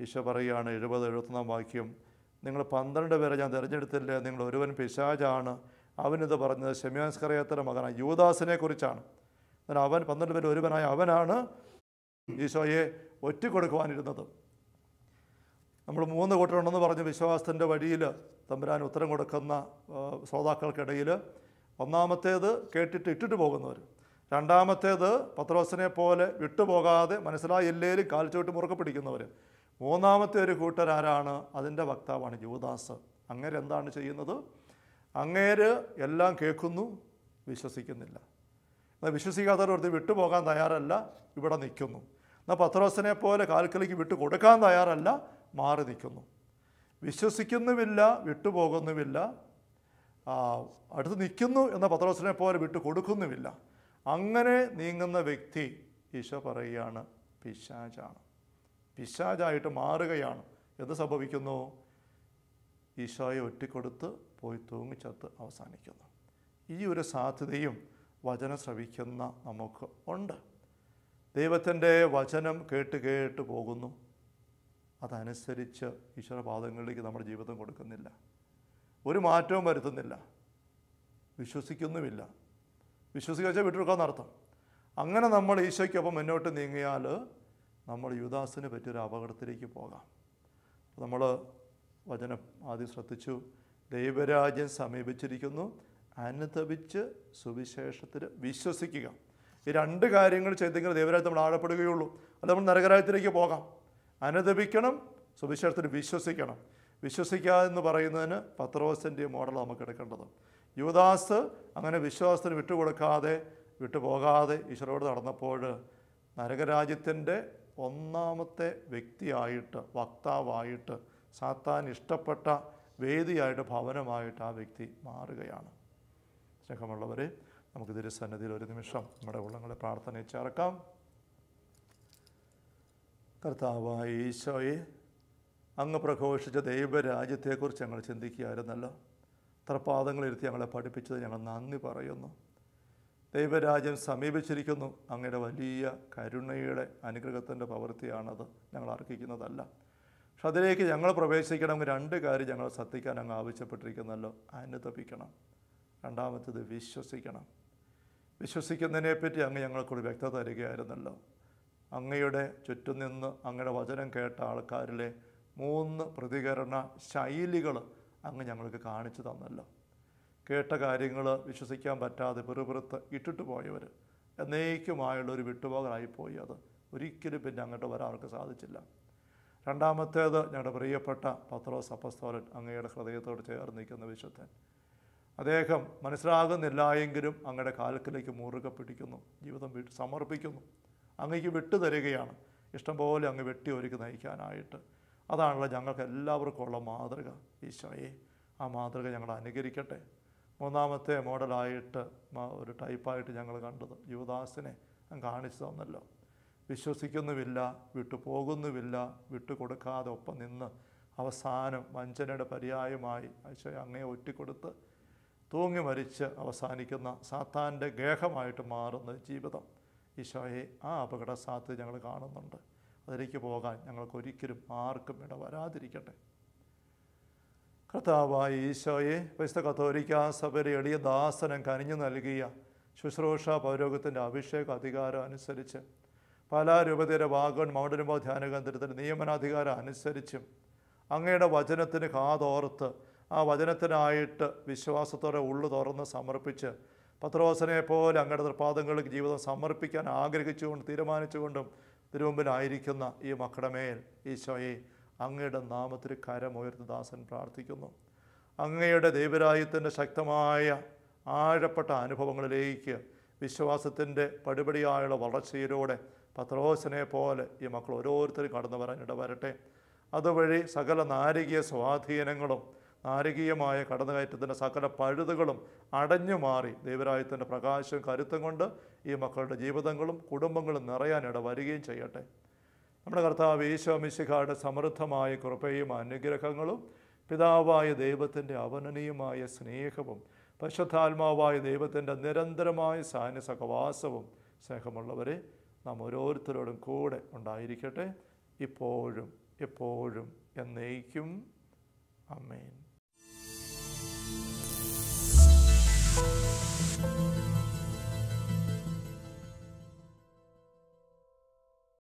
ഈശോ പറയുകയാണ് എഴുപത് എഴുപത്തൊന്നാം വാക്യം നിങ്ങൾ പന്ത്രണ്ട് പേരെ ഞാൻ തിരഞ്ഞെടുത്തില്ല? നിങ്ങൾ ഒരുവൻ പിശാചാണ്. അവനിത് പറഞ്ഞത് ഷെമിയാസ്കറിയത്തിന്റെ മകനാണ്. യൂദാസിനെ കുറിച്ചാണ്. എന്നാൽ അവൻ പന്ത്രണ്ട് പേര് ഒരുവനായ അവനാണ് ഈശോയെ ഒറ്റിക്കൊടുക്കുവാനിരുന്നത്. നമ്മൾ മൂന്ന് കൂട്ടരുണ്ടെന്ന് പറഞ്ഞ് വിശ്വാസത്തിന്റെ വഴിയിൽ തമ്പുരാൻ ഉത്തരം കൊടുക്കുന്ന ശ്രോതാക്കൾക്കിടയിൽ ഒന്നാമത്തേത് കേട്ടിട്ട് ഇട്ടിട്ട് പോകുന്നവർ. രണ്ടാമത്തേത് പത്രോസിനെ പോലെ വിട്ടുപോകാതെ മനസ്സിലായില്ലേലും കാൽച്ചോട്ട് മുറുക്കെ പിടിക്കുന്നവർ. മൂന്നാമത്തെ ഒരു കൂട്ടർ കൂട്ടരാരാണ് അതിന്റെ വക്താവാണ് യൂദാസ്. അങ്ങേര് എന്താണ് ചെയ്യുന്നത്? അങ്ങേര് എല്ലാം കേൾക്കുന്നു വിശ്വസിക്കുന്നില്ല. എന്നാൽ വിശ്വസിക്കാത്തവർ ഒരു വിട്ടുപോകാൻ തയ്യാറല്ല ഇവിടെ നിൽക്കുന്നു. എന്നാൽ പത്രോസിനെ പോലെ കാൽക്കലിക്ക് വിട്ടു കൊടുക്കാൻ തയ്യാറല്ല മാറി നിൽക്കുന്നു. വിശ്വസിക്കുന്നുമില്ല വിട്ടുപോകുന്നുമില്ല അടുത്ത് നിൽക്കുന്നു എന്ന പത്രോസിനെ പോലെ വിട്ടു കൊടുക്കുന്നുമില്ല. അങ്ങനെ നീങ്ങുന്ന വ്യക്തി ഈശോ പറയുകയാണ് പിശാചാണ്. പിശാചായിട്ട് മാറുകയാണ്. എന്ത് സംഭവിക്കുന്നു? ഈശോയെ ഒറ്റിക്കൊടുത്ത് പോയി തൂങ്ങിച്ചത്ത് അവസാനിക്കുന്നു. ഈ ഒരു സാധ്യതയും വചനം ശ്രവിക്കുന്ന നമുക്ക് ഉണ്ട്. ദൈവത്തിന്റെ വചനം കേട്ട് കേട്ട് പോകുന്നു. അതനുസരിച്ച് ഈശ്വരപാദങ്ങളിലേക്ക് നമ്മുടെ ജീവിതം കൊടുക്കുന്നില്ല. ഒരു മാറ്റവും വരുത്തുന്നില്ല. വിശ്വസിക്കുന്നുമില്ല. വിശ്വസിക്കുക വിട്ടുകൊടുക്കാന്ന് അർത്ഥം അങ്ങനെ നമ്മൾ ഈശോയ്ക്കൊപ്പം മുന്നോട്ട് നീങ്ങിയാൽ നമ്മൾ യുദാസിന് പറ്റിയൊരു അപകടത്തിലേക്ക് പോകാം. നമ്മൾ വചനം ആദ്യം ശ്രദ്ധിച്ചു. ദൈവരാജ്യം സമീപിച്ചിരിക്കുന്നു. അനുതപിച്ച് സുവിശേഷത്തിൽ വിശ്വസിക്കുക. ഈ രണ്ട് കാര്യങ്ങൾ ചെയ്തെങ്കിൽ ദൈവരാജ്യം നമ്മൾ ആഴപ്പെടുകയുള്ളൂ. അത് നമ്മൾ നരകരാജ്യത്തിലേക്ക് പോകാം. അനുദപിക്കണം സുവിശേഷത്തിൽ വിശ്വസിക്കണം. വിശ്വസിക്കുക എന്ന് പറയുന്നതിന് പത്രോസിന്റെ മോഡൽ നമുക്ക് എടുക്കേണ്ടത്. യുവദാസ് അങ്ങനെ വിശ്വാസത്തിന് വിട്ടുകൊടുക്കാതെ വിട്ടുപോകാതെ ഈശ്വരോട് നടന്നപ്പോൾ നരകരാജ്യത്തിന്റെ ഒന്നാമത്തെ വ്യക്തിയായിട്ട് വക്താവായിട്ട് സാത്താൻ ഇഷ്ടപ്പെട്ട വേദിയായിട്ട് ഭവനമായിട്ട് ആ വ്യക്തി മാറുകയാണ്. സ്നേഹമുള്ളവരെ നമുക്ക് തിരുസന്നിധിയിൽ ഒരു നിമിഷം നമ്മുടെ ഉള്ളങ്ങളെ പ്രാർത്ഥനയിൽ ചേർക്കാം. കർത്താവായ ഈശോയെ അങ്ങ് പ്രഘോഷിച്ച ദൈവരാജ്യത്തെക്കുറിച്ച് ഞങ്ങൾ ചിന്തിക്കുകയായിരുന്നല്ലോ. തൃപ്പാദങ്ങളിരുത്തി ഞങ്ങളെ പഠിപ്പിച്ചത് ഞങ്ങൾ നന്ദി പറയുന്നു. ദൈവരാജ്യം സമീപിച്ചിരിക്കുന്നു. അങ്ങയുടെ വലിയ കരുണയുടെ അനുഗ്രഹത്തിന്റെ പ്രവൃത്തിയാണത് ഞങ്ങൾ അർഹിക്കുന്നതല്ല. പക്ഷെ അതിലേക്ക് ഞങ്ങൾ പ്രവേശിക്കണമെങ്കിൽ രണ്ട് കാര്യം ഞങ്ങൾ ശ്രദ്ധിക്കാൻ അങ്ങ് ആവശ്യപ്പെട്ടിരിക്കുന്നല്ലോ. അനുതപിക്കണം. രണ്ടാമത്തേത് വിശ്വസിക്കണം. വിശ്വസിക്കുന്നതിനെപ്പറ്റി അങ്ങ് ഞങ്ങൾക്കൊരു വ്യക്തത തരികയായിരുന്നല്ലോ. അങ്ങയുടെ ചുറ്റും നിന്ന് അങ്ങയുടെ വചനം കേട്ട ആൾക്കാരിലെ മൂന്ന് പ്രതികരണ ശൈലികൾ അങ്ങ് ഞങ്ങൾക്ക് കാണിച്ചു തന്നല്ലോ. കേട്ട കാര്യങ്ങൾ വിശ്വസിക്കാൻ പറ്റാതെ പെറുപെറുത്ത് ഇട്ടിട്ട് പോയവർ എന്നേക്കുമായുള്ള ഒരു വിട്ടുപോകലായിപ്പോയി അത്. ഒരിക്കലും പിന്നെ അങ്ങോട്ട് വരാൻ സാധിച്ചില്ല. രണ്ടാമത്തേത് ഞങ്ങളുടെ പ്രിയപ്പെട്ട പത്രോസ് അപ്പസ്തോലൻ അങ്ങയുടെ ഹൃദയത്തോട് ചേർന്ന് നിൽക്കുന്ന വിശുദ്ധൻ. അദ്ദേഹം മനസ്സിലാകുന്നില്ല എങ്കിലും അങ്ങയുടെ കാൽക്കിലേക്ക് മുറുകെ പിടിക്കുന്നു. ജീവിതം വിട്ട് സമർപ്പിക്കുന്നു. അങ്ങേക്ക് വിട്ടു തരികയാണ് ഇഷ്ടംപോലെ അങ്ങ് വെട്ടി ഒരുക്കി നയിക്കാനായിട്ട്. അതാണല്ലോ ഞങ്ങൾക്ക് എല്ലാവർക്കും ഉള്ള മാതൃക. ഈശോയെ ആ മാതൃക ഞങ്ങൾ അനുകരിക്കട്ടെ. മൂന്നാമത്തെ മോഡലായിട്ട് ഒരു ടൈപ്പായിട്ട് ഞങ്ങൾ കണ്ടത്. യുവദാസിനെ കാണിച്ചു തന്നല്ലോ വിശ്വസിക്കുന്നുമില്ല വിട്ടു പോകുന്നുമില്ല വിട്ടു കൊടുക്കാതെ ഒപ്പം നിന്ന് അവസാനം വഞ്ചനയുടെ പര്യായമായി ഈശോയെ അങ്ങേ ഒറ്റിക്കൊടുത്ത് തൂങ്ങി മരിച്ച് അവസാനിക്കുന്ന സാത്താന്റെ ഗേഹമായിട്ട് മാറുന്ന ജീവിതം. ഈശോയെ ആ അപകട സാധ്യത ഞങ്ങൾ കാണുന്നുണ്ട്. അതിലേക്ക് പോകാൻ ഞങ്ങൾക്ക് ഒരിക്കലും ആർക്കും ഇടവരാതിരിക്കട്ടെ കർത്താവായ ഈശോയെ പരിശുദ്ധ കത്തോലിക്ക സഭയുടെ എളിയ ദാസനം കനിഞ്ഞു നൽകിയ ശുശ്രൂഷ പൗരോഗത്തിന്റെ അഭിഷേക അധികാരം അനുസരിച്ച് പല രൂപതയുടെ വാഗൺ മൗണ്ടനുഭവ ധ്യാന കേന്ദ്രത്തിന്റെ നിയമനാധികാരം അനുസരിച്ചും അങ്ങയുടെ വചനത്തിന് കാതോർത്ത് ആ വചനത്തിനായിട്ട് വിശ്വാസത്തോടെ ഉള്ളു തുറന്ന് സമർപ്പിച്ച് പത്രോസനെ പോലെ അങ്ങയുടെ നിർപ്പാദങ്ങൾക്ക് ജീവിതം സമർപ്പിക്കാൻ ആഗ്രഹിച്ചുകൊണ്ട് തീരുമാനിച്ചുകൊണ്ടും തിരുമുമ്പിലായിരിക്കുന്ന ഈ മക്കളമേൽ മേൽ ഈശോയെ അങ്ങയുടെ നാമത്തിൽ കരമുയർത്തി ദാസൻ പ്രാർത്ഥിക്കുന്നു. അങ്ങയുടെ ദൈവരാജ്യത്തിന്റെ ശക്തമായ ആഴപ്പെട്ട അനുഭവങ്ങളിലേക്ക് വിശ്വാസത്തിന്റെ പടിപടിയായുള്ള വളർച്ചയിലൂടെ പത്രോസിനെ പോലെ ഈ മക്കൾ ഓരോരുത്തരും കടന്നു വരാൻ ഇടവരട്ടെ. അതുവഴി സകല നാരകീയ സ്വാധീനങ്ങളും നാരകീയമായ കടന്നുകയറ്റത്തിന്റെ സകല പഴുതുകളും അടഞ്ഞു മാറി. ദൈവരായത്തിന്റെ പ്രകാശം കരുത്തും കൊണ്ട് ഈ മക്കളുടെ ജീവിതങ്ങളും കുടുംബങ്ങളും നിറയാനിട വരികയും ചെയ്യട്ടെ. നമ്മുടെ കർത്താവ് ഈശോ മിശിഖായുടെ സമൃദ്ധമായ കൃപയും അനുഗ്രഹങ്ങളും പിതാവായ ദൈവത്തിന്റെ അവനനീയമായ സ്നേഹവും പശുദ്ധാത്മാവായ ദൈവത്തിന്റെ നിരന്തരമായ സാന്യ സഹവാസവും സ്നേഹമുള്ളവരെ നാം ഓരോരുത്തരോടും കൂടെ ഉണ്ടായിരിക്കട്ടെ. ഇപ്പോഴും എപ്പോഴും എന്നേക്കും. അമ്മേൻ you